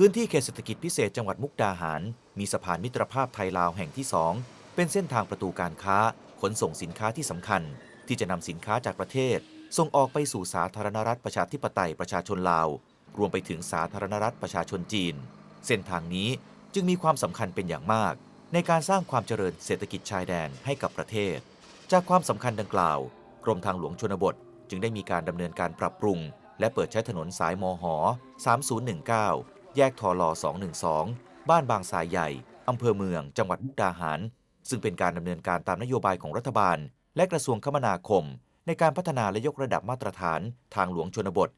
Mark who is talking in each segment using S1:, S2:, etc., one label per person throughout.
S1: พื้นที่เขตเศรษฐกิจพิเศษจังหวัดมุกดาหาร มีสะพานมิตรภาพไทยลาวแห่งที่ 2 เป็นเส้นทางประตูการค้า ขนส่งสินค้าที่สำคัญ ที่จะนำสินค้าจากประเทศ ส่งออกไปสู่สาธารณรัฐประชาธิปไตยประชาชนลาว รวมไปถึงสาธารณรัฐประชาชนจีน เส้นทางนี้จึงมีความสำคัญเป็นอย่างมาก ในการสร้างความเจริญเศรษฐกิจชายแดนให้กับประเทศ จากความสำคัญดังกล่าวกรมทางหลวงชนบท จึงได้มีการดำเนินการปรับปรุง และเปิดใช้ถนนสายมห 3019 แยกทอลอ212 บ้านบางสายใหญ่ อำเภอเมือง จังหวัดมุกดาหาร ซึ่งเป็นการดำเนินการตามนโยบายของรัฐบาล และกระทรวงคมนาคม ในการพัฒนาและยกระดับมาตรฐานทางหลวงชนบท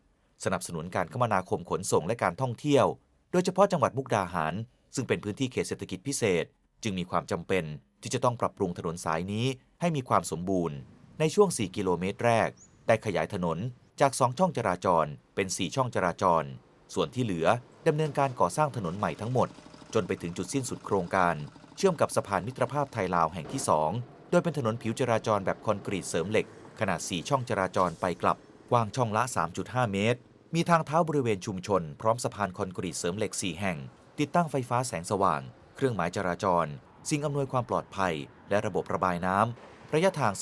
S1: สนับสนุนการคมนาคมขนส่งและการท่องเที่ยว โดยเฉพาะจังหวัดมุกดาหาร ซึ่งเป็นพื้นที่เขตเศรษฐกิจพิเศษ จึงมีความจำเป็นที่จะต้องปรับปรุงถนนสายนี้ให้มีความสมบูรณ์ ในช่วง 4 กิโลเมตรแรกได้ขยายถนนจาก 2 ช่องจราจรเป็น 4 ช่องจราจร ส่วนที่เหลือ ดำเนินการก่อสร้างถนนใหม่ทั้งหมด จนไปถึงจุดสิ้นสุดโครงการ เชื่อมกับสะพานมิตรภาพไทยลาวแห่งที่ 2 โดยเป็นถนนผิวจราจรแบบคอนกรีตเสริมเหล็ก ขนาด 4 ช่องจราจรไปกลับ กว้างช่องละ 3.5 เมตร มีทางเท้าบริเวณชุมชน พร้อมสะพานคอนกรีตเสริมเหล็ก 4 แห่ง ติดตั้งไฟฟ้าแสงสว่าง เครื่องหมายจราจร สิ่งอำนวยความปลอดภัย และระบบระบายน้ำระยะทาง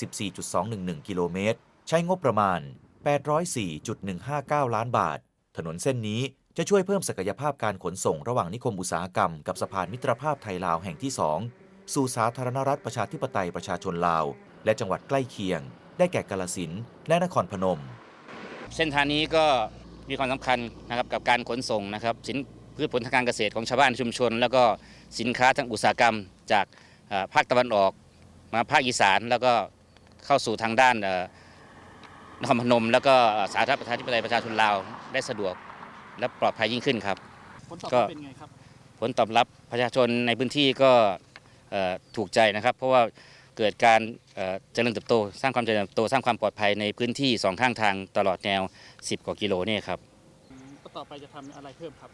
S1: 14.211 กิโลเมตร ใช้งบประมาณ 804.159 ล้านบาท ถนนเส้นนี้ จะช่วยเพิ่มศักยภาพการขนส่งระหว่างนิคมอุตสาหกรรมกับสะพานมิตรภาพไทยลาวแห่งที่ 2 สู่สาธารณรัฐประชาธิปไตยประชาชนลาว และจังหวัดใกล้เคียง ได้แก่กาลสินและนครพนม
S2: เส้นทางนี้ก็มีความสำคัญนะครับกับการขนส่งนะครับสินพืชผลทางการเกษตรของชาวบ้านชุมชน แล้วก็สินค้าทางอุตสาหกรรมจากภาคตะวันออกมาภาคอีสานแล้วก็เข้าสู่ทางด้านนครพนม แล้วก็สาธารณรัฐประชาธิปไตยประชาชนลาวได้สะดวก และปลอดภัยยิ่งขึ้นครับ
S3: ผลตอบ
S2: ก็
S3: รับเป็นไงครับ
S2: ผลตอบรับประชาชนในพื้นที่ก็เอ่อถูกใจนะครับ เพราะว่าเกิดการเอ่อเจริญเติบโต สร้างความเจริญเติบโต สร้างความปลอดภัยในพื้นที่สองข้างทางตลอดแนว 10 กว่ากิโลเนี่ยครับ
S3: ก็ต่อไปจะทำอะไรเพิ่มครับ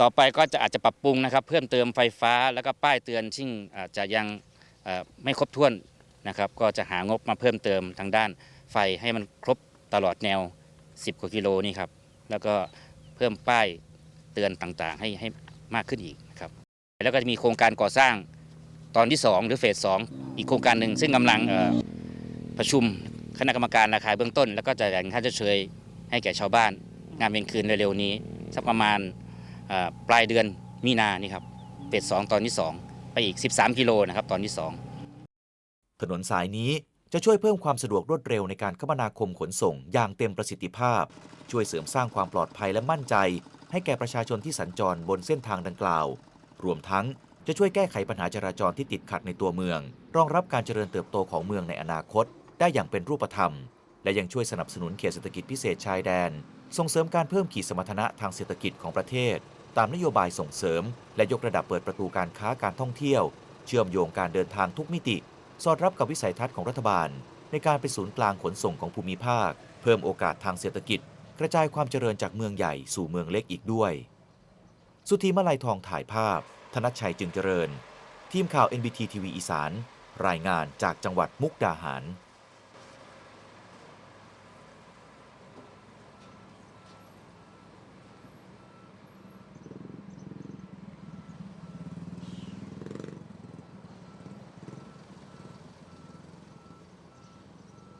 S2: ต่อไปก็จะอาจจะปรับปรุงนะครับ เพิ่มเติมไฟฟ้าแล้วก็ป้ายเตือนซึ่งอาจจะยังเอ่อไม่ครบถ้วนนะครับ ก็จะหางบมาเพิ่มเติมทางด้านไฟให้มันครบตลอดแนว 10 กว่ากิโลนี่ครับ แล้วก็เพิ่มป้ายเตือนต่างๆ ให้ให้มากขึ้นอีกครับแล้วก็จะมีโครงการก่อสร้างตอนที่ 2 หรือเฟส2อีกโครงการหนึ่งซึ่งกำลังประชุมคณะกรรมการราคาเบื้องต้น แล้วก็จะแบ่งค่าชดเชยให้แก่ชาวบ้าน งานเวียนคืนเร็วๆนี้สักประมาณปลายเดือนมีนานี่ครับเฟสสองตอนที่ 2 ไปอีก 13 กิโลนะครับตอนที่ 2
S1: ถนนสายนี้ จะช่วยเพิ่มความสะดวกรวดเร็วในการคมนาคมขนส่งอย่างเต็มประสิทธิภาพ ช่วยเสริมสร้างความปลอดภัยและมั่นใจ ให้แก่ประชาชนที่สัญจรบนเส้นทางดังกล่าว รวมทั้งจะช่วยแก้ไขปัญหาจราจรที่ติดขัดในตัวเมือง รองรับการเจริญเติบโตของเมืองในอนาคต ได้อย่างเป็นรูปธรรม และยังช่วยสนับสนุนเขตเศรษฐกิจพิเศษชายแดน ส่งเสริมการเพิ่มขีดสมรรถนะทางเศรษฐกิจของประเทศ ตามนโยบายส่งเสริม และยกระดับเปิดประตูการค้าการท่องเที่ยว เชื่อมโยงการเดินทางทุกมิติ สอดรับกับวิสัยทัศน์ของรัฐบาล ในการเป็นศูนย์กลางขนส่งของภูมิภาค เพิ่มโอกาสทางเศรษฐกิจ กระจายความเจริญจากเมืองใหญ่สู่เมืองเล็กอีกด้วย สุธีมาลัยทองถ่ายภาพ ธนชัยจึงเจริญ ทีมข่าว NBT tv อีสาน รายงานจากจังหวัดมุกดาหาร